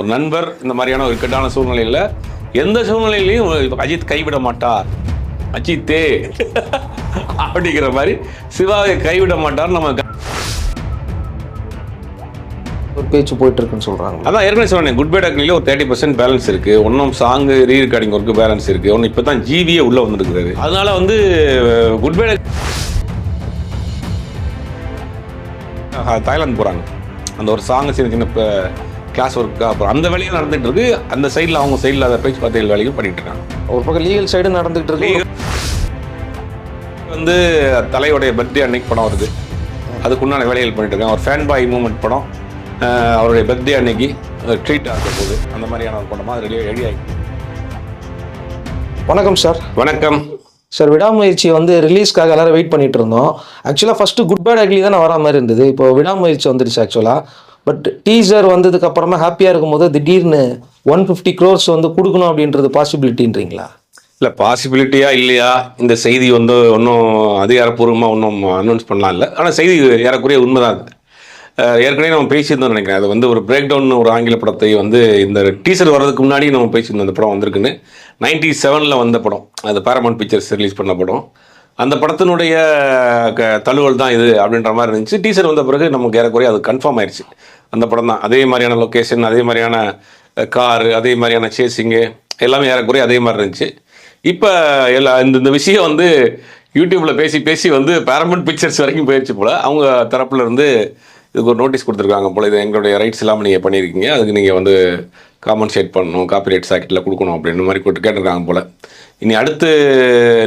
ஒரு நண்பர் இந்த மாதிரியான ஒரு இக்கட்டான சூழ்நிலையில் எந்த சூழ்நிலையிலையும் இப்ப அஜித் கைவிட மாட்டார். அஜித்தே அப்படிங்கிற மாதிரி சிவாவை கைவிட மாட்டார் நம்ம ஒரு பேச்சு போயிட்டு இருக்குன்னு சொல்றாங்க. அதான் ஏற்கனவே சொன்னேன் குட் பை டக்னில ஒரு தேர்ட்டி பர்சன்ட் பேலன்ஸ் இருக்கு. ஒன்றும் song re recording work balance இருக்கு. ஒன்று இப்போ தான் ஜிவியே உள்ள வந்திருக்காரு அதனால வந்து குட் பை தாய்லாந்து போகிறாங்க அந்த ஒரு சாங் சின்ன சின்ன கிளாஸ் ஒர்க் அப்புறம் அந்த வேலையும் நடந்துட்டு இருக்கு அந்த சைடில் அவங்க சைடில் அதை பேச்சு பார்த்து வேலையும் பண்ணிட்டு இருக்காங்க ஒரு பக்கம் லீகல் சைடு நடந்துகிட்டு இருக்கு வந்து தலையோடைய பர்த்டே அன்னைக்கு படம் வருது. அதுக்குண்டான வேலைகள் பண்ணிட்டு இருக்காங்க ஒரு ஃபேன் பாய் மூமெண்ட் படம். அவருடைய பர்த்டே அன்னைக்கு ட்ரீட் ஆக போகுது அந்த மாதிரியான ஒரு படமாக அது ரெடி ரெடி ஆகி. வணக்கம் சார் வணக்கம். சார் விடாமுயற்சி வந்து ரிலீஸ்க்காக எல்லாரும் வெயிட் பண்ணிட்டு இருந்தோம் ஆக்சுவலாக ஃபர்ஸ்ட் குட் பேட் அக்லி தான் வர மாதிரி இருந்தது. இப்போ விடாமுயற்சி வந்துருச்சு ஆக்சுவலாக பட் டீசர் வந்ததுக்கு அப்புறமா ஹாப்பியாக இருக்கும்போது திடீர்னு ஒன் ஃபிஃப்டி க்ரோர்ஸ் வந்து கொடுக்கணும் அப்படின்றது பாசிபிலிட்டின்றீங்களா இல்லை பாசிபிலிட்டியா இல்லையா? இந்த செய்தி வந்து ஒன்றும் அதிகாரப்பூர்வமாக ஒன்றும் அனௌன்ஸ் பண்ணலாம் இல்லை. ஆனால் செய்தி ஏறக்குறைய உண்மைதான் அது. ஏற்கனவே நம்ம பேசியிருந்தோம் நினைக்கிறேன். அது வந்து ஒரு பிரேக் டவுன் ஒரு ஆங்கில படத்தை வந்து இந்த டீசர் வர்றதுக்கு முன்னாடி நம்ம பேசியிருந்தோம் அந்த படம் வந்திருக்குன்னு. நைன்டி செவனில் வந்த படம். அது பேரமௌண்ட் பிக்சர்ஸ் ரிலீஸ் பண்ண படம். அந்த படத்தினுடைய க தழுவல் தான் இது அப்படின்ற மாதிரி இருந்துச்சு. டீசர் வந்த பிறகு நமக்கு ஏறக்குறைய அது கன்ஃபார்ம் ஆயிடுச்சு அந்த படம் தான். அதே மாதிரியான லொக்கேஷன் அதே மாதிரியான காரு அதே மாதிரியான சேசிங்கு எல்லாமே ஏறக்குறைய அதே மாதிரி இருந்துச்சு. இப்போ எல்லா இந்த இந்த விஷயம் வந்து யூடியூப்பில் பேசி பேசி வந்து பேரமெண்ட் பிக்சர்ஸ் வரைக்கும் போயிடுச்சு போல். அவங்க தரப்புலேருந்து இதுக்கு ஒரு நோட்டீஸ் கொடுத்துருக்காங்க போல். இது எங்களுடைய ரைட்ஸ் இல்லாமல் நீங்கள் பண்ணியிருக்கீங்க. அதுக்கு நீங்கள் வந்து காம்பன்சேட் பண்ணணும் காப்பிரைட் சாக்கெட்டில் கொடுக்கணும் அப்படின்ற மாதிரி கொடுத்து கேட்டிருக்காங்க போல். இனி அடுத்து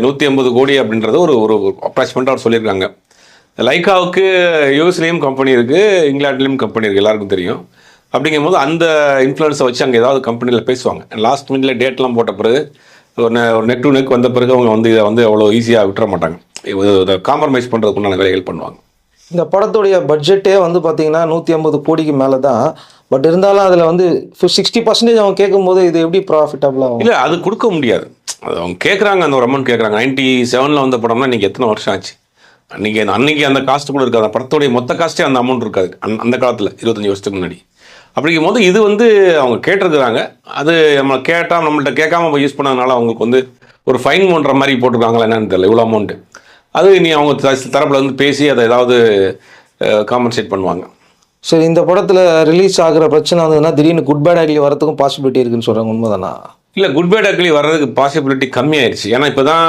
நூற்றி ஐம்பது கோடி அப்படின்றது ஒரு ஒரு அப்ராச்மெண்ட்டாக அவர் சொல்லியிருக்காங்க. லைக்காவுக்கு யூஎஸ்லேயும் கம்பெனி இருக்குது இங்கிலாண்ட்லேயும் கம்பெனி இருக்குது எல்லாருக்கும் தெரியும். அப்படிங்கும்போது அந்த இன்ஃப்ளூயன்ஸை வச்சு அங்கே ஏதாவது கம்பெனியில் பேசுவாங்க. லாஸ்ட் மினிட்ல டேட்லாம் போட்ட பிறகு ஒரு நெ- ஒரு நெக் டு நெக் வந்த பிறகு அவங்க வந்து இதை வந்து அவ்வளோ ஈஸியாக விட்டுற மாட்டாங்க. காம்ப்ரமைஸ் பண்ணுறதுக்குண்டான வேலைகள் பண்ணுவாங்க. இந்த படத்துடைய பட்ஜெட்டே வந்து பார்த்தீங்கன்னா நூற்றி ஐம்பது கோடிக்கு மேலே தான் பட் இருந்தாலும் அதில் வந்து சிக்ஸ்டி பர்சன்டேஜ் அவங்க கேட்கும்போது இது எப்படி ப்ராஃபிட்டபுளாக இல்லை அது கொடுக்க முடியாது. அது அவங்க கேட்குறாங்க அந்த ஒரு அமௌண்ட் கேட்குறாங்க நைன்டி செவனில் வந்த படம்னா இன்றைக்கி எத்தனை வருஷம் ஆச்சு? அன்றைக்கி அன்னைக்கு அந்த காஸ்ட் கூட இருக்காது. படத்துடைய மொத்த காஸ்ட்டே அந்த அமௌண்ட் இருக்காது. அந்த அந்த காலத்தில் இருபத்தஞ்சி வருஷத்துக்கு முன்னாடி. அப்படிங்கும் போது இது வந்து அவங்க கேட்டிருக்கிறாங்க. அது நம்ம கேட்டால் நம்மள்கிட்ட கேட்காம போய் யூஸ் பண்ணதுனால அவங்களுக்கு வந்து ஒரு ஃபைன் பண்ணுற மாதிரி போட்டிருக்காங்களா என்னன்னு தெரியல. இவ்வளோ அமௌண்ட்டு அது நீ அவங்க தரப்புல வந்து பேசி அதை ஏதாவது காம்பன்சேட் பண்ணுவாங்க. சரி இந்த படத்தில் ரிலீஸ் ஆகிற பிரச்சனை வந்ததுன்னா திடீர்னு குட் பேட் ஆக்லி வரதுக்கும் பாசிபிலிட்டி இருக்குன்னு சொல்கிறாங்க உண்மைதானா? இல்லை குட் பை டக்லி வர்றதுக்கு பாசிபிலிட்டி கம்மியாயிருச்சு. ஏன்னா இப்போ தான்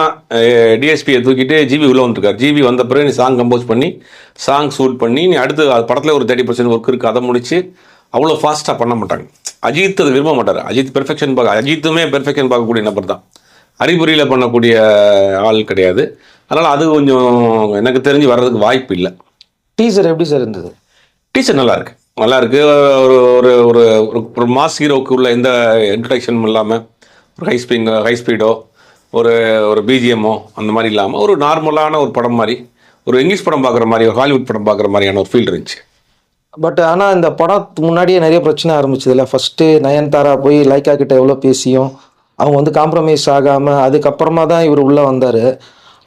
டிஎஸ்பியை தூக்கிட்டு ஜிபி உள்ள வந்துருக்காரு. ஜிபி வந்த பிறகு நீ சாங் கம்போஸ் பண்ணி சாங் ஷூட் பண்ணி நீ அடுத்து படத்தில் ஒரு தேர்ட்டி பர்சன்ட் ஒர்க் இருக்குது அதை முடிச்சு அவ்வளோ ஃபாஸ்ட்டாக பண்ண மாட்டாங்க. அஜித் அது விரும்ப மாட்டார். அஜித் பெர்ஃபெக்ஷன் பார்க்க அஜித்துமே பெர்ஃபெக்ஷன் பார்க்கக்கூடிய நபர் தான் அறிகுறியில் பண்ணக்கூடிய ஆள் கிடையாது. அதனால் அது கொஞ்சம் எனக்கு தெரிஞ்சு வர்றதுக்கு வாய்ப்பு இல்லை. டீசர் எப்படி சார் இருந்தது? டீச்சர் நல்லா இருக்கு. நல்லா இருக்கு. ஒரு ஒரு ஒரு ஒரு ஒரு மாஸ் ஹீரோக்கு உள்ள எந்த இன்ட்ரடக்ஷனும் இல்லாமல் ஒரு ஹை ஸ்பீங் ஹை ஸ்பீடோ ஒரு ஒரு பிஜிஎம்மோ அந்த மாதிரி இல்லாமல் ஒரு நார்மலான ஒரு படம் மாதிரி ஒரு இங்கிலீஷ் படம் பார்க்குற மாதிரி ஒரு ஹாலிவுட் படம் பார்க்குற மாதிரியான ஒரு ஃபீல் இருந்துச்சு. பட் ஆனால் இந்த படத்துக்கு முன்னாடியே நிறைய பிரச்சனை ஆரம்பிச்சதுல. ஃபஸ்ட்டு நயன்தாரா போய் லைக்கா கிட்ட எவ்வளோ பேசியும் அவங்க வந்து காம்ப்ரமைஸ் ஆகாமல் அதுக்கப்புறமா தான் இவர் உள்ளே வந்தார்.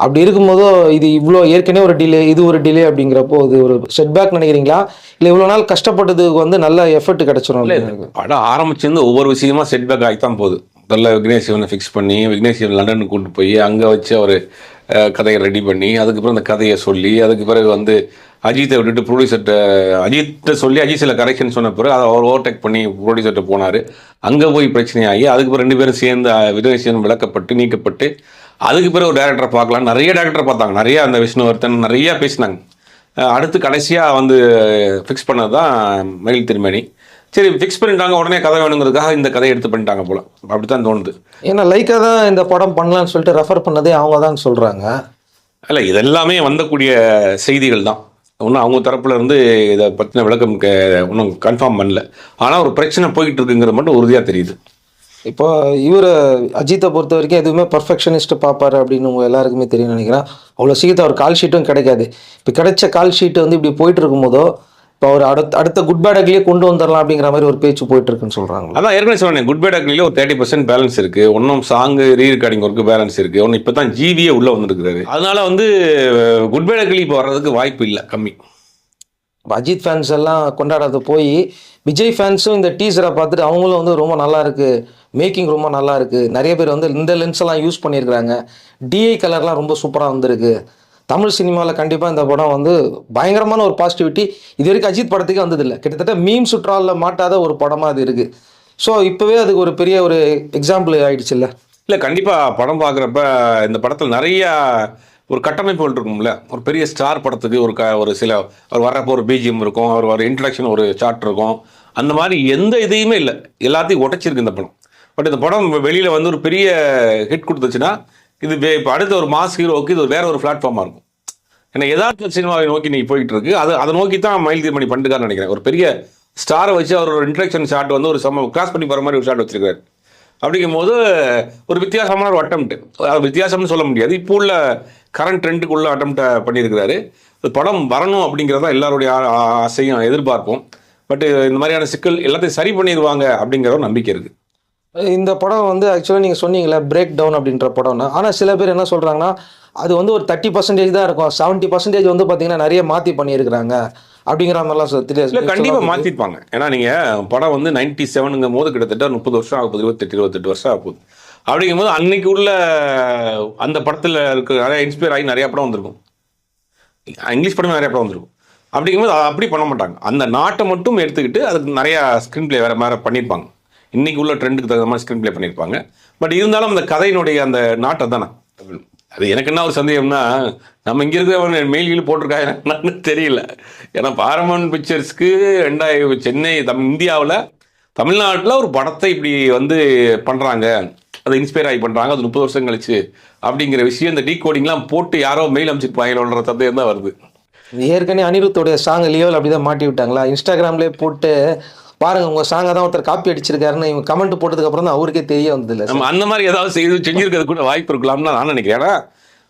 அப்படி இருக்கும்போது இது இவ்வளோ ஏற்கனவே ஒரு டிலே இது ஒரு டிலே அப்படிங்கிறப்போ இது ஒரு செட்பேக் நினைக்கிறீங்களா? இல்லை இவ்வளோ நாள் கஷ்டப்பட்டதுக்கு வந்து நல்ல எஃபர்ட் கிடைச்சிரும் படம் ஆரம்பிச்சிருந்து ஒவ்வொரு விஷயமா செட்பேக் ஆகி தான் போகுது. முதல்ல விக்னேஷ் சிவனை ஃபிக்ஸ் பண்ணி விக்னேஷ் சிவன் லண்டனுக்கு கூட்டு போய் அங்கே வச்சு அவர் கதையை ரெடி பண்ணி அதுக்கப்புறம் அந்த கதையை சொல்லி அதுக்கு பிறகு வந்து அஜித்தை விட்டுட்டு ப்ரொடியூசர்கிட்ட அஜித்தை சொல்லி அஜித் சில கரெக்ஷன் சொன்ன பிறகு அதை அவர் ஓவர்டேக் பண்ணி ப்ரொடியூசர்கிட்ட போனார். அங்கே போய் பிரச்சனையாகி அதுக்கப்புறம் ரெண்டு பேரும் சேர்ந்து விக்னேஷ் சிவன் விளக்கப்பட்டு நீக்கப்பட்டு அதுக்கு பிறகு ஒரு டேரக்டரை பார்க்கலாம். நிறைய டேரக்டர் பார்த்தாங்க. நிறைய அந்த விஷ்ணுவர்த்தன் நிறைய பேசினாங்க. அடுத்து கடைசியாக வந்து ஃபிக்ஸ் பண்ணது தான் மயில் திருமணி சரி ஃபிக்ஸ் பண்ணிட்டாங்க. உடனே கதை வேணுங்கிறதுக்காக இந்த கதையை எடுத்து பண்ணிட்டாங்க போல. அப்படி தான் தோணுது. ஏன்னா லைக்கா தான் இந்த படம் பண்ணலாம்னு சொல்லிட்டு ரெஃபர் பண்ணதே அவங்க தான் சொல்கிறாங்க இல்லை இதெல்லாமே வந்தக்கூடிய செய்திகள் தான். ஒன்றும் அவங்க தரப்புல இருந்து இதை பற்றின விளக்கம் ஒன்றும் கன்ஃபார்ம் பண்ணல. ஆனால் ஒரு பிரச்சனை போயிட்டு இருக்குங்கிறது மட்டும் உறுதியாக தெரியுது. இப்போ இவர் அஜித்தை பொறுத்த வரைக்கும் எதுவுமே பர்ஃபெக்ஷனிஸ்ட் பார்ப்பாரு அப்படின்னு உங்க எல்லாருக்குமே தெரியும் நினைக்கிறேன். அவ்வளோ சீக்கிரத்தை அவர் கால் ஷீட்டும் கிடைக்காது. இப்போ கிடைச்ச கால் ஷீட் வந்து இப்படி போயிட்டு இருக்கும்போதோ இப்போ அவர் அடுத்த அடுத்த குட் பேடக்லேயே கொண்டு வந்துடலாம் அப்படிங்கிற மாதிரி ஒரு பேச்சு போயிட்டு இருக்குன்னு சொல்றாங்க அதான் ஏற்கனவே சொன்னேன் குட் பை டக்லியில் ஒரு தேர்ட்டி பர்சன்ட் பேலன்ஸ் இருக்கு. ஒன்றும் song re recording work balance இருக்கு. ஒன்று இப்போ தான் ஜிவியே உள்ள வந்துருக்குறாரு. அதனால வந்து குட் பை டக்லி இப்போ வர்றதுக்கு வாய்ப்பு இல்லை கம்மி. அஜித் ஃபேன்ஸ் எல்லாம் கொண்டாடாத போய் விஜய் ஃபேன்ஸும் இந்த டீசரை பார்த்துட்டு அவங்களும் வந்து ரொம்ப நல்லா இருக்கு. மேக்கிங் ரொம்ப நல்லா இருக்குது நிறைய பேர் வந்து இந்த லென்ஸ்லாம் யூஸ் பண்ணியிருக்கிறாங்க. டிஐ கலர்லாம் ரொம்ப சூப்பராக வந்திருக்கு. தமிழ் சினிமாவில் கண்டிப்பாக இந்த படம் வந்து பயங்கரமான ஒரு பாசிட்டிவிட்டி இது வரைக்கும் அஜித் படத்துக்கே வந்ததில்லை. கிட்டத்தட்ட மீம் சுற்றாலில் மாட்டாத ஒரு படமாக அது இருக்குது ஸோ இப்போவே அதுக்கு ஒரு பெரிய ஒரு எக்ஸாம்பிள் ஆயிடுச்சுல்ல இல்லை? கண்டிப்பாக படம் பார்க்குறப்ப இந்த படத்தில் நிறைய ஒரு கட்டமைப்புகள் இருக்கும்ல. ஒரு பெரிய ஸ்டார் படத்துக்கு ஒரு க ஒரு சில அவர் வர்றப்போ ஒரு பிஜிஎம் இருக்கும். அவர் ஒரு இன்ட்ரடக்ஷன் ஒரு சார்ட் இருக்கும். அந்த மாதிரி எந்த இதையுமே இல்லை. எல்லாத்தையும் உடைச்சிருக்கு இந்த படம். பட் இந்த படம் வெளியில் வந்து ஒரு பெரிய ஹிட் கொடுத்துச்சுன்னா இது இப்போ அடுத்த ஒரு மாஸ் ஹீரோவுக்கு இது ஒரு வேற ஒரு பிளாட்ஃபார்மாக இருக்கும். ஏன்னா எதார்த்த சினிமாவை நோக்கி நீ போயிட்டு இருக்கு. அது அதை நோக்கி தான் மயில் தீர்மணி பண்ணிட்டுக்கான்னு நினைக்கிறேன். ஒரு பெரிய ஸ்டாரை வச்சு அவர் ஒரு இன்ட்ரக்ஷன் ஷாட் வந்து ஒரு சம கிராஸ் பண்ணி போகிற மாதிரி ஒரு ஷாட் வச்சிருக்காரு. அப்படிங்கும்போது ஒரு வித்தியாசமான ஒரு அட்டம்ப்ட் அது வித்தியாசம்னு சொல்ல முடியாது. இப்போ உள்ள கரண்ட் ட்ரெண்டுக்குள்ள அட்டம்ப்டை பண்ணியிருக்கிறாரு. படம் வரணும் அப்படிங்கிறதா எல்லாருடைய ஆசையும் எதிர்பார்ப்போம். பட் இந்த மாதிரியான சிக்கல் எல்லாத்தையும் சரி பண்ணிடுவாங்க அப்படிங்கிற ஒரு நம்பிக்கை இருக்குது இந்த படம் வந்து ஆக்சுவலாக நீங்கள் சொன்னீங்களே பிரேக் டவுன் அப்படின்ற படம்னா. ஆனால் சில பேர் என்ன சொல்கிறாங்கன்னா அது வந்து ஒரு தேர்ட்டி பர்சன்டேஜ் தான் இருக்கும். செவன்ட்டி பர்சன்டேஜ் வந்து பார்த்தீங்கன்னா நிறைய மாற்றி பண்ணியிருக்கிறாங்க. அப்படிங்கிற மாதிரிலாம் சொ- தெரிய- இல்லை கண்டிப்பாக மாற்றிருப்பாங்க ஏன்னா நீங்கள் படம் வந்து நைன்டி செவனுங்கும் போது கிட்டத்தட்ட முப்பது வருஷம் ஆக போகுது இருபத்தெட்டு இருபத்தெட்டு வருஷம் ஆக போகுது அப்படிங்கும்போது அன்னைக்கு உள்ள அந்த படத்தில் இருக்க நிறைய இன்ஸ்பயர் ஆகி நிறைய படம் வந்திருக்கும். இங்கிலீஷ் படமே நிறைய படம் வந்திருக்கும். அப்படிங்கும்போது அப்படி பண்ண மாட்டாங்க. அந்த நாட்டை மட்டும் எடுத்துக்கிட்டு அதுக்கு நிறைய ஸ்க்ரீன் ப்ளே வேறு மாதிரி பண்ணியிருப்பாங்க இன்றைக்கி உள்ள ட்ரெண்டுக்கு தகுந்த மாதிரி ஸ்க்ரீன் ப்ளே பண்ணியிருப்பாங்க. பட் இருந்தாலும் அந்த கதையினுடைய அந்த நாட்டை தானே அது எனக்கு என்ன ஒரு சந்தேகம்னா நம்ம இங்கே இருக்கிற மெயில்கள் போட்டிருக்கா என்னன்னு தெரியல. ஏன்னா பாரமன் பிக்சர்ஸ்க்கு ரெண்டாயிரம் சென்னை தம் இந்தியாவில் தமிழ்நாட்டில் ஒரு படத்தை இப்படி வந்து பண்ணுறாங்க அதை இன்ஸ்பயர் ஆகி பண்ணுறாங்க அது முப்பது வருஷம் கழிச்சு அப்படிங்கிற விஷயம் இந்த டீ கோடிங்லாம் போட்டு யாரோ மெயில் அமைச்சிருப்பாங்களோன்ற சந்தேகம் தான் வருது. ஏற்கனவே அனிருத்தோடைய சாங் லியோவில் அப்படி தான் மாட்டி விட்டாங்களா? இன்ஸ்டாகிராம்லேயே போட்டு பாருங்க உங்கள் சாங்க தான் ஒருத்தர் காப்பி அடிச்சிருக்காருன்னு இவங்க கமெண்ட் போட்டதுக்கு அப்புறம் தான் அவருக்கே தெரிய வந்ததில்ல நம்ம அந்த மாதிரி ஏதாவது செய்து செஞ்சிருக்கிறது கூட வாய்ப்பு இருக்கலாம்னு நான் நினைக்கிறேன். ஏன்னா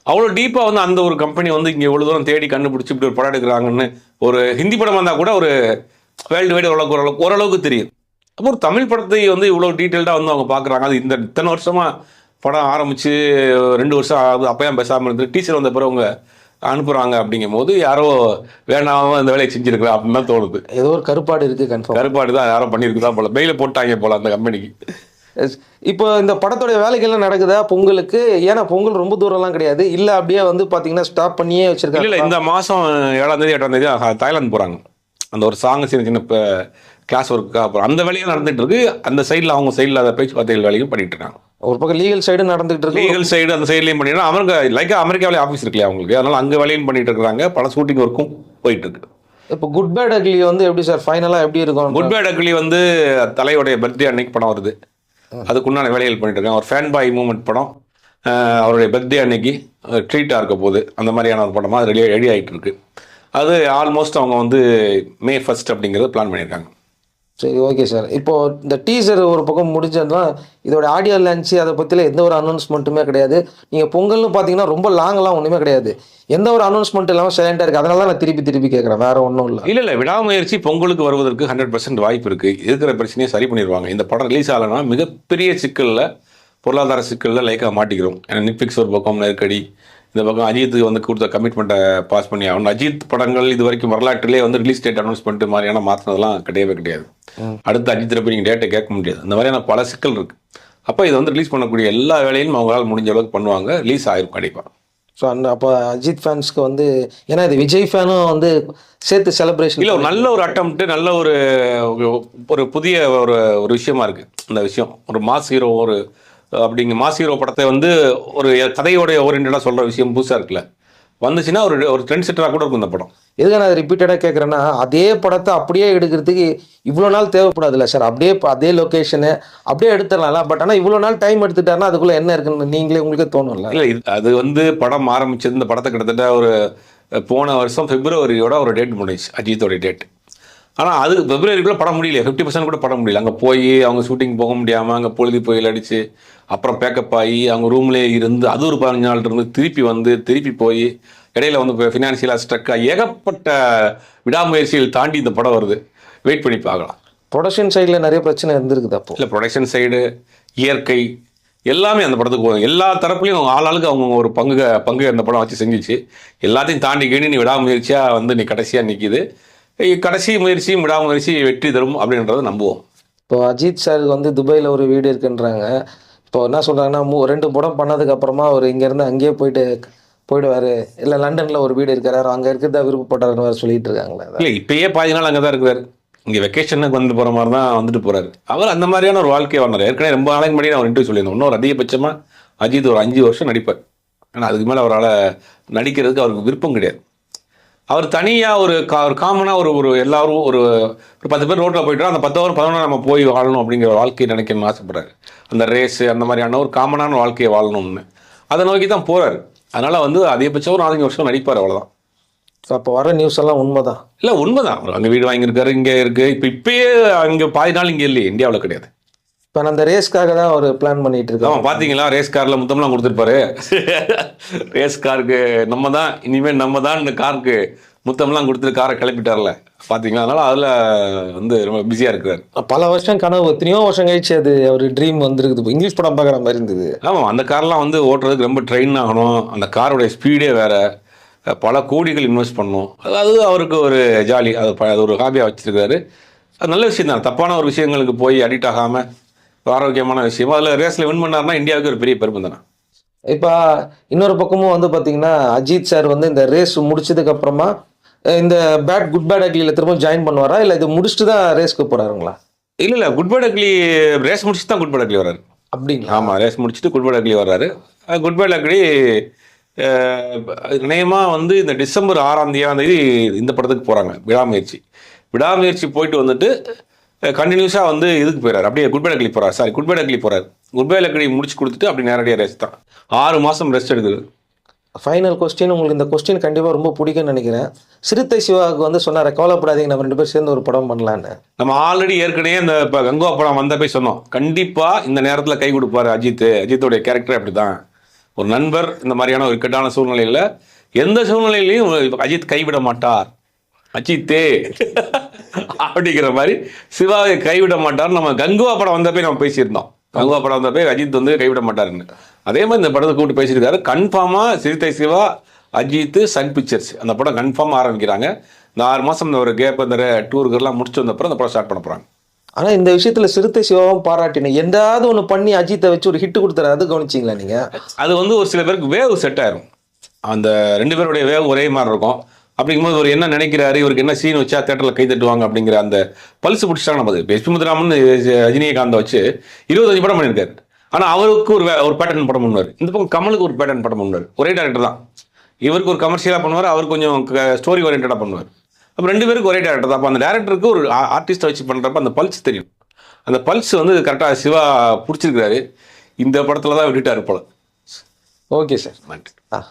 அவ்வளோ டீப்பாக வந்து அந்த ஒரு கம்பெனி வந்து இங்கே இவ்வளோ தூரம் தேடி கண்டுபிடிச்சி இப்படி ஒரு படம் எடுக்கிறாங்கன்னு ஒரு ஹிந்தி படம் வந்தால் கூட ஒரு வேர்ல்டு வைடு ஓரளவுக்கு ஓரளவுக்கு ஓரளவுக்கு தெரியும். அப்போ ஒரு தமிழ் படத்தை வந்து இவ்வளோ டீட்டெயில்டாக வந்து அவங்க பார்க்குறாங்க. அது இந்த இத்தனை வருஷமாக படம் ஆரம்பித்து ரெண்டு வருஷம் ஆகுது ஏன் பேசாமல் இருந்து டீச்சர் வந்த பிறகு அவங்க அனுப்புகிறாங்க அப்படிங்கும் போது யாரோ வேணாம இந்த வேலையை செஞ்சுருக்கலாம் அப்படின்னு தான் தோணுது. ஏதோ ஒரு கருப்பாடு இருக்குது கன்ஃபார்ம் கருப்பாடு தான் யாரோ பண்ணியிருக்குதான் போல. மெயில போட்டாங்க போல அந்த கம்பெனிக்கு இப்போ இந்த படத்தோடைய வேலைகள்லாம் நடக்குதா? பொங்கலுக்கு? ஏன்னா பொங்கல் ரொம்ப தூரம்லாம் கிடையாது. இல்லை அப்படியே வந்து பார்த்தீங்கன்னா ஸ்டாப் பண்ணியே வச்சிருக்காங்க. இல்ல இந்த மாசம் ஏழாம் தேதி எட்டாம் தேதி தாய்லாந்து போறாங்க. அந்த ஒரு சாங் சின்ன சின்ன கிளாஸ் ஒர்க்குக்காக போகிறோம் அந்த வேலையும் நடந்துட்டு இருக்கு அந்த சைடில் அவங்க சைடில் அந்த பேச்சுவார்த்தைகள் வேலையும் பண்ணிட்டு இருக்காங்க. ஒரு பக்கம் லீகல் சைடு நடந்துகிட்டு இருக்கு. லீகல் சைடு அந்த சைட்லையும் பண்ணிட்டு அவங்க லைக் அமெரிக்காவிலே ஆஃபீஸ் இருக்குல்லையா அவங்களுக்கு? அதனால அங்கே வேலையும் பண்ணிட்டு இருக்காங்க பல ஷூட்டிங் ஒர்க்கும் போயிட்டு இருக்கு. இப்போ குட் பேட் அக்லி வந்து எப்படி சார் ஃபைனலாக எப்படி இருக்கும்? குட் பேட் அக்லி வந்து தலையோடைய பர்த்டே அன்னைக்கு படம் வருது. அதுக்குண்டான வேலைகள் பண்ணிட்டு இருக்காங்க. ஒரு ஃபேன் பாய் மூமெண்ட் படம் அவருடைய பர்த்டே அன்னைக்கு ட்ரீட்டாக இருக்க போகுது. அந்த மாதிரியான ஒரு படமாக ரெடி ரெடி ஆகிட்டு இருக்கு. அது ஆல்மோஸ்ட் அவங்க வந்து மே ஃபர்ஸ்ட் அப்படிங்கிறத பிளான் பண்ணியிருக்காங்க. சரி ஓகே சார் இப்போ இந்த டீசர் ஒரு பக்கம் முடிஞ்சதுனா இதோட ஆடியோ லான்ச்சு அதை பற்றில எந்த ஒரு அனௌன்ஸ்மெண்ட்டுமே கிடையாது. நீங்கள் பொங்கல்னு பார்த்தீங்கன்னா ரொம்ப லாங்லாம் ஒன்றுமே கிடையாது. எந்த ஒரு அனௌன்ஸ்மெண்ட் இல்லாமல் சைலண்டாக இருக்குது அதனால தான் நான் திருப்பி திருப்பி கேட்குறேன் வேற ஒன்றும் இல்லை. இல்லை இல்லை. விடாமுயற்சி பொங்கலுக்கு வருவதற்கு ஹண்ட்ரட் பர்சன்ட் வாய்ப்பு இருக்குது இருக்கிற பிரச்சனையை சரி பண்ணிடுவாங்க. இந்த படம் ரிலீஸ் ஆகலைன்னா மிகப்பெரிய சிக்கலில் பொருளாதார சிக்கலில் லைக்காக மாட்டிக்கிறோம். ஏன்னா நெட்ஃப்ளிக்ஸ் ஒரு பக்கம் நெருக்கடி இந்த பக்கம் அஜித்துக்கு வந்து கொடுத்த கமிட்மெண்ட்டை பாஸ் பண்ணி ஆகணும். அஜித் படங்கள் இது வரைக்கும் வரலாற்றிலே வந்து ரிலீஸ் டேட் அனௌன்ஸ்மெண்ட் மாதிரியான மாற்றினதெல்லாம் கிடையவே கிடையாது. அடுத்து அஜித் போய் நீங்கள் டேட்டை கேட்க முடியாது. அந்த மாதிரியான பல சிக்கல் இருக்கு. அப்போ இதை வந்து ரிலீஸ் பண்ணக்கூடிய எல்லா வேலையும் அவங்களால முடிஞ்ச அளவுக்கு பண்ணுவாங்க. ரிலீஸ் ஆயிரும் கண்டிப்பாக ஸோ அந்த அப்போ அஜித் ஃபேன்ஸ்க்கு வந்து ஏன்னா இது விஜய் ஃபேனும் வந்து சேர்த்து செலிப்ரேஷன் இல்ல ஒரு நல்ல ஒரு அட்டம்ப்ட் நல்ல ஒரு ஒரு புதிய ஒரு ஒரு விஷயமா இருக்கு. அந்த விஷயம். ஒரு மாஸ் ஹீரோ ஒரு அப்படிங்க மாஸ் ஹீரோ படத்தை வந்து ஒரு கதையோட ஓரியன்டாக சொல்ற விஷயம் புதுசா இருக்குல்ல. வந்துச்சுன்னா ஒரு ஒரு ட்ரெண்ட் செட்டராக கூட இருக்கும் இந்த படம். எதுக்கு நான் ரிப்பீட்டடாக கேட்குறேன்னா அதே படத்தை அப்படியே எடுக்கிறதுக்கு இவ்வளோ நாள் தேவைப்படாதுல்ல சார். அப்படியே அதே லொக்கேஷனு அப்படியே எடுத்துடலாம்ல. பட் ஆனால் இவ்வளோ நாள் டைம் எடுத்துட்டாருன்னா அதுக்குள்ளே என்ன இருக்குன்னு நீங்களே உங்களுக்கே தோணும்ல. இல்ல இது அது வந்து படம் ஆரம்பிச்சது இந்த படத்தை கிட்டத்தட்ட ஒரு போன வருஷம் பிப்ரவரியோட ஒரு டேட் முடிஞ்சுச்சு. அஜித்தோட டேட் ஆனால் அது பிப்ரவரிக்குள்ள படம் முடியல ஃபிஃப்டி பர்சன்ட் கூட படம் முடியல. அங்கே போய் அவங்க ஷூட்டிங் போக முடியாமல் அங்கே பொழுது புயல் அடிச்சு அப்புறம் பேக்கப் ஆகி அவங்க ரூம்லேயே இருந்து அது ஒரு பதினஞ்சு நாள் இருந்து திருப்பி வந்து திருப்பி போய் இடையில வந்து ஃபினான்ஷியலாக ஸ்ட்ரக்காக ஏகப்பட்ட விடாமுயற்சிகள் தாண்டி இந்த படம் வருது. வெயிட் பண்ணி பார்க்கலாம். ப்ரொடக்ஷன் சைடில் நிறைய பிரச்சனை இருந்திருக்குது அப்போ. இல்லை ப்ரொடக்ஷன் சைடு இயற்கை எல்லாமே அந்த படத்துக்கு போகும் எல்லா தரப்புலையும் ஆளாளுக்கு அவங்க ஒரு பங்கு பங்கு அந்த படம் வச்சு செஞ்சுச்சு. எல்லாத்தையும் தாண்டி கீழ் நீ விடாமுயற்சியாக வந்து நீ கடைசியாக நிற்கிது கடைசி முயற்சி விடாமுயற்சி வெற்றி தரும் அப்படின்றத நம்புவோம். இப்போ அஜித் சாருக்கு வந்து துபாயில் ஒரு வீடு இருக்குன்றாங்க. இப்போ என்ன சொல்கிறாங்கன்னா மூ ரெண்டு படம் பண்ணதுக்கு அப்புறமா அவர் இங்கேருந்து அங்கேயே போயிட்டு போயிடுவார். இல்லை லண்டனில் ஒரு வீடு இருக்கிறாரு. அங்கே இருக்கிறதா விருப்பப்பட்டாருன்னு வேறு சொல்லிட்டு இருக்காங்களே. இல்லை இப்பயே பாதி நாள் அங்கே தான் இருக்கிறாரு. இங்கே வெக்கேஷனுக்கு வந்து போகிற மாதிரி தான் வந்துட்டு போகிறாரு அவர் அந்த மாதிரியான ஒரு வாழ்க்கையை வாழ்ந்தார். ஏற்கனவே ரொம்ப நாளைக்கு முன்னாடி நான் ஒரு இன்டர்வியூ சொல்லியிருந்தேன். இன்னொரு அதிகபட்சமாக அஜித் ஒரு அஞ்சு வருஷம் நடிப்பார். ஆனால் அதுக்கு மேலே அவரால் நடிக்கிறதுக்கு அவருக்கு விருப்பம் கிடையாது. அவர் தனியாக ஒரு கா ஒரு காமனாக ஒரு ஒரு எல்லாரும் ஒரு ஒரு பத்து பேர் ரோட்டில் போயிட்டு அந்த பத்து அவர் பதினொன்று நம்ம போய் வாழணும் அப்படிங்கிற வாழ்க்கையை நினைக்கணும்னு ஆசைப்படுறாரு. அந்த ரேஸு அந்த மாதிரியான ஒரு காமனான வாழ்க்கையை வாழணும்னு. அதை நோக்கி தான் போகிறாரு அதனால் வந்து அதிகபட்சம் ஒரு நாலஞ்சு வருஷம் நடிப்பார் அவ்வளோதான் ஸோ அப்போ வர நியூஸ் எல்லாம் உண்மைதான்? இல்லை உண்மைதான். அவர் அங்கே வீடு வாங்கியிருக்காரு இங்கே இருக்குது இப்போ இப்பயே அங்கே பாதி நாள் இங்கே இல்லையே. இந்தியாவில் கிடையாது. இப்போ அந்த ரேஸ்க்காக தான் அவர் பிளான் பண்ணிட்டு இருக்காங்க ஆமாம் பார்த்தீங்களா ரேஸ் காரில் முத்தம்லாம் கொடுத்துருப்பாரு. ரேஸ் காருக்கு நம்ம தான் இனிமேல் நம்ம தான் இந்த காருக்கு முத்தம்லாம் கொடுத்துட்டு காரை கிளப்பிட்டார்ல. பார்த்தீங்களா அதனால் அதில் வந்து ரொம்ப பிஸியாக இருக்கிறார். பல வருஷம் கனவு எத்தனையோ வருஷம் கழிச்சு அது அவர் ட்ரீம் வந்துருக்குது. இப்போ இங்கிலீஷ் படம் பார்க்குற மாதிரி இருந்தது. ஆமாம் அந்த கார்லாம் வந்து ஓட்டுறதுக்கு ரொம்ப ட்ரெயின் ஆகணும். அந்த காரோடைய ஸ்பீடே வேற. பல கோடிகள் இன்வெஸ்ட் பண்ணணும் அது அவருக்கு ஒரு ஜாலி அது அது ஒரு ஹாபியாக வச்சிருக்காரு. அது நல்ல விஷயம் தான் தப்பான ஒரு விஷயங்களுக்கு போய் அடிக்ட் ஆகாமல் ஆரோக்கியமான விஷயம். அதில் ரேஸில் வின் பண்ணாருன்னா இந்தியாவுக்கு ஒரு பெரிய பெருமை தானே? இப்போ இன்னொரு பக்கமும் வந்து பார்த்தீங்கன்னா அஜித் சார் வந்து இந்த ரேஸ் முடிச்சதுக்கு அப்புறமா அஹ் இந்த பேட் குட் பேட் அக்லியில் திரும்ப ஜாயின் பண்ணுவாரா? இல்லை இது முடிச்சுட்டு தான் ரேஸ்க்கு போறாருங்களா? இல்லை இல்லை. குட் பை அக்லி ரேஸ் முடிச்சுட்டு தான் குட் பை அக்லி வர்றாரு. அப்படிங்களா? ஆமாம் ரேஸ் முடிச்சுட்டு குட் பை அக்லி வர்றாரு. குட் பை அக்லி நியமாக வந்து இந்த டிசம்பர் ஆறாம் தேதி இந்த படத்துக்கு போகிறாங்க விடாமுயற்சி. விடாமுயற்சி போயிட்டு வந்துட்டு கண்டினியூஸாக வந்து இதுக்கு போயிறாரு. அப்படியே குட் பை அக்லி போகிறார் சாரி குட் பை அக்லி போகிறார் குட் பை அக்லி முடிச்சு கொடுத்துட்டு அப்படி நேரடியாக ரேஸ் தான். ஆறு மாதம் ரெஸ்ட் எடுக்குது. ஃபைனல் கொஸ்டின் உங்களுக்கு இந்த கொஸ்டின் கண்டிப்பாக ரொம்ப பிடிக்கும்னு நினைக்கிறேன். சிறுத்தை சிவாவுக்கு வந்து சொன்னார் கவலைப்படாதீங்க நம்ம ரெண்டு பேரும் சேர்ந்து ஒரு படம் பண்ணலான்னு நம்ம ஆல்ரெடி ஏற்கனவே இந்த இப்போ கங்குவா படம் வந்த போய் சொன்னோம். கண்டிப்பாக இந்த நேரத்தில் கை கொடுப்பாரு அஜித். அஜித்தோடைய கேரக்டர் அப்படி தான் ஒரு நண்பர் இந்த மாதிரியான ஒரு இக்கட்டான சூழ்நிலையில் எந்த சூழ்நிலையிலையும் அஜித் கைவிட மாட்டார். அஜித்தே. அப்படிங்கிற மாதிரி சிவாவை கைவிட மாட்டார் நம்ம கங்குவா படம் வந்தப்போ நம்ம பேசியிருந்தோம். கங்குவா படம் வந்தப்போ அஜித் வந்து கைவிட மாட்டாருன்னு. அதே மாதிரி இந்த படத்தை கூப்பிட்டு பேசியிருக்காரு. கன்ஃபார்மாக சிறுத்தை சிவா அஜித் சன் பிக்சர்ஸ் அந்த படம் கன்ஃபார்மாக ஆரம்பிக்கிறாங்க. இந்த ஆறு மாதம் இந்த ஒரு கேப் இந்த டூருக்கெல்லாம் முடிச்சு வந்தப்பறம் அந்த படம் ஸ்டார்ட் பண்ண போகிறாங்க ஆனால் இந்த விஷயத்தில் சிறுத்தை சிவாவும் பாராட்டினேன். எந்தாவது ஒன்று பண்ணி அஜித்தை வச்சு ஒரு ஹிட் கொடுத்தாரு அது கவனிச்சிங்களா நீங்கள் அது வந்து ஒரு சில பேருக்கு வேவ் செட் ஆயிரும். அந்த ரெண்டு பேருடைய வேவ் ஒரே மாதிரி இருக்கும். அப்படிங்கும்போது ஒரு என்ன நினைக்கிறாரு? இவருக்கு என்ன சீன் வச்சா தேட்டரில் கை தட்டுவாங்க அப்படிங்கிற அந்த பல்ஸ் பிடிச்சிட்டாங்க நம்ம இப்போ எஸ்பி முத்துராமன் ரஜினிகாந்தை வச்சு இருபத்தஞ்சு படம் பண்ணியிருக்காரு. ஆனால் அவருக்கு ஒரு ஒரு பேட்டர்ன் படம் பண்ணுவார். இந்த பக்கம் கமலுக்கு ஒரு பேட்டர்ன் படம் பண்ணுவார். ஒரே டேரக்டர் தான். இவருக்கு ஒரு கமர்ஷியலாக பண்ணுவார் அவர் கொஞ்சம் ஸ்டோரி ஓரியன்டாக பண்ணுவார். அப்போ ரெண்டு பேருக்கு ஒரே டேரக்டர் தான். அப்போ அந்த டேரக்டருக்கு ஒரு ஆர்டிஸ்ட்டை வச்சு பண்ணுறப்ப அந்த பல்ஸ் தெரியும். அந்த பல்ஸ் வந்து கரெக்டாக சிவா பிடிச்சிருக்கிறாரு. இந்த படத்தில் தான் விட்டுட்டாரு போல. ஓகே சார் நன்றி. ஆ.